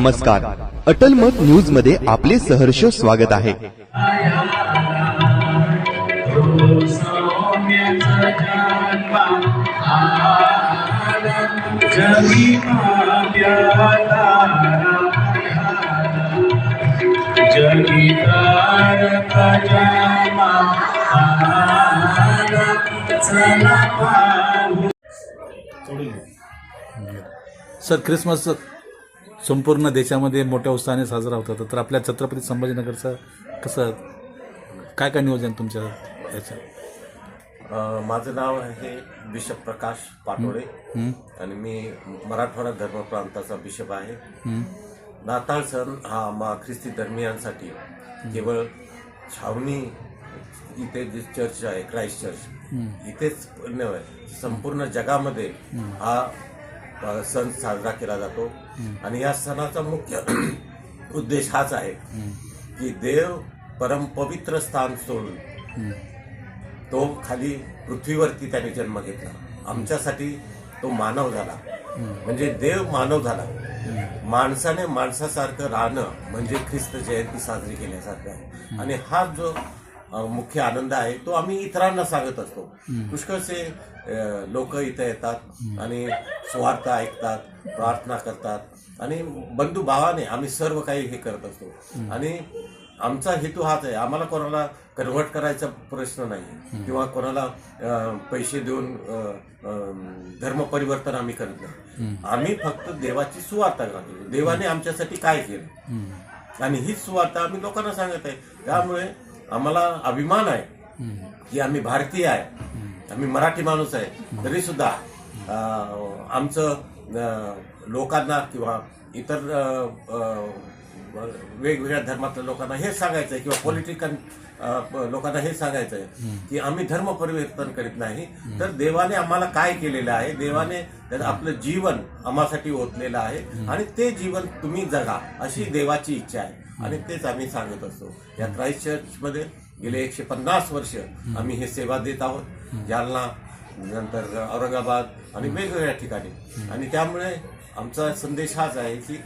नमस्कार. अटल मत न्यूजमध्ये आपले सहर्ष स्वागत आहे. सर क्रिसमस संपूर्ण देशामध्ये मोठ्या उत्साहाने साजरा होता तर आपल्या छत्रपती संभाजीनगरचं कसं काय काय नियोजन तुमच्या याचं? माझं नाव आहे बिशप प्रकाश पाटोळे? आणि मी मराठवाडा धर्म प्रांताचा बिशप आहे. हं? नाताळ सण हा मा ख्रिस्ती धर्मियांसाठी केवळ छावणी इथे जे चर्च आहे क्राईस्ट चर्च इथेच नव्हे संपूर्ण जगामध्ये हा सण साजरा केला जातो. आणि या सणाचा मुख्य उद्देश हाच आहे की देव परमपवित्र स्थान सोडून तो खाली पृथ्वीवरती त्याने जन्म घेतला. आमच्यासाठी तो मानव झाला. म्हणजे देव मानव झाला. माणसाने माणसासारखं राहणं म्हणजे ख्रिस्त जयंती साजरी केल्यासारखं आहे. आणि हा जो मुख्य आनंद आहे तो आम्ही इतरांना सांगत असतो. पुष्कळसे लोक इथे येतात आणि स्वार्थ ऐकतात प्रार्थना करतात आणि बंधू भावाने आम्ही सर्व काही हे करत असतो. आणि आमचा हेतू हाच आहे आम्हाला कोणाला कन्व्हर्ट करायचा प्रश्न नाही. किंवा कोणाला पैसे देऊन धर्म परिवर्तन आम्ही करत नाही. आम्ही फक्त देवाची सुवार्ता करतो देवाने आमच्यासाठी काय केलं? आणि हीच सुवार्ता आम्ही लोकांना सांगत आहे. त्यामुळे आम्हाला अभिमान आहे की आम्ही भारतीय आहे. आम्ही मराठी माणूस आहे. तरी सुद्धा आमचं लोकांना किंवा इतर वेगवेगळ्या धर्मातल्या लोकांना हे सांगायचं आहे किंवा पॉलिटिकल लोकांना हे सांगायचं आहे की आम्ही धर्म परिवर्तन करीत नाही. तर देवाने आम्हाला काय केलेलं आहे? देवाने आपलं जीवन आम्हासाठी ओतलेलं आहे आणि ते जीवन तुम्ही जगा अशी देवाची इच्छा आहे. आणि तेच आम्ही सांगत असतो. या क्राईस्ट चर्चमध्ये गेले एकशे पन्नास वर्ष आम्ही हे सेवा देत आहोत. जालना नंतर औरंगाबाद आणि वेगवेगळ्या ठिकाणी. आणि त्यामुळे आमचा संदेश हाच आहे की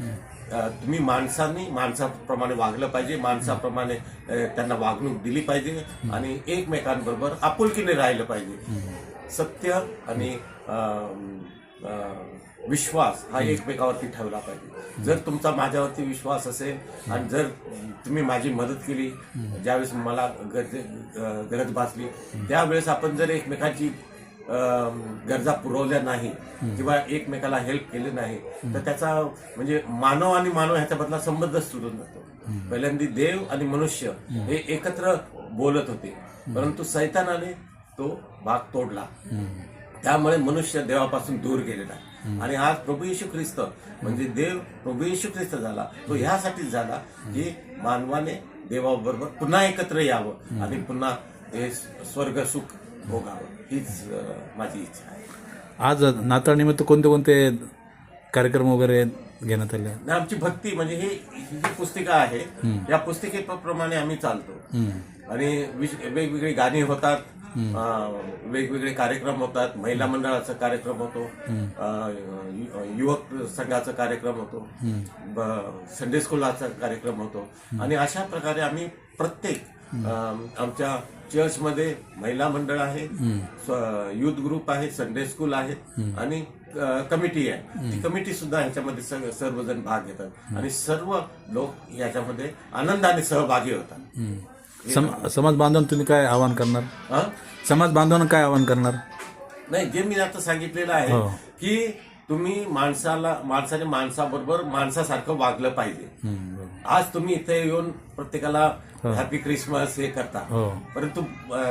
तुम्ही माणसांनी माणसाप्रमाणे वागलं पाहिजे माणसाप्रमाणे त्यांना वागणूक दिली पाहिजे आणि एकमेकांबरोबर आपुलकीने राहिलं पाहिजे. सत्य आणि विश्वास हा एकमेकावरती ठेवला पाहिजे. जर तुमचा माझ्यावरती विश्वास असेल आणि जर तुम्ही माझी मदत केली ज्यावेळेस मला गरजे गरज भासली त्यावेळेस आपण जर एकमेकांची गरजा पुरवल्या नाही किंवा एकमेकाला हेल्प केले नाही तर त्याचा म्हणजे मानव आणि मानव ह्याच्यामधला संबंधच सुटून जातो. पहिल्यांदा देव आणि मनुष्य हे एकत्र बोलत होते परंतु सैतानाने तो भाग तोडला. त्यामुळे मनुष्य देवापासून दूर गेलेला. आणि आज प्रभू येशू ख्रिस्त म्हणजे देव प्रभू येशू ख्रिस्त झाला तो ह्यासाठीच झाला की मानवाने देवाबरोबर पुन्हा एकत्र यावं आणि पुन्हा हे स्वर्ग सुख भोगावं हीच माझी इच्छा आहे. आज नाताळनिमित्त कोणते कोणते कार्यक्रम वगैरे घेण्यात आले? आणि आमची भक्ती म्हणजे ही ही जी पुस्तिका आहे या पुस्तिकेप्रमाणे आम्ही चालतो. आणि विश- वेगवेगळी गाणी होतात अं, वेगवेगळे कार्यक्रम होतात. महिला मंडळाचा कार्यक्रम होतो. अं, यु- युवक संघाचा कार्यक्रम होतो. ब- संडे स्कूलाचा कार्यक्रम होतो. आणि अशा प्रकारे आम्ही प्रत्येक आमच्या चर्चमध्ये महिला मंडळ आहे युथ ग्रुप आहे संडे स्कूल आहे आणि कमिटी आहे. ती कमिटी सुद्धा ह्याच्यामध्ये सर्वजण भाग घेतात. आणि सर्व लोक याच्यामध्ये आनंदाने सहभागी होतात. सम समाज बांधवांना तुम्ही काय आवाहन करणार? समाज बांधवांना काय आवाहन करणार? नाही जे मी आता सांगितलेलं आहे हो. की तुम्ही माणसाला माणसाने माणसाबरोबर माणसासारखं वागलं पाहिजे. आज तुम्ही इथे येऊन प्रत्येकाला हॅपी क्रिसमस हे करता. हो. परंतु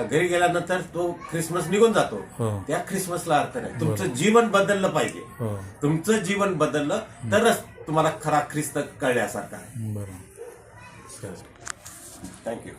घरी गेल्यानंतर तो क्रिसमस निघून जातो. हो. त्या क्रिसमसला अर्थ नाही. तुमचं जीवन बदललं पाहिजे. हो. तुमचं जीवन बदललं तरच तुम्हाला खरा ख्रिस्त कळण्यासारखा आहे. थँक्यू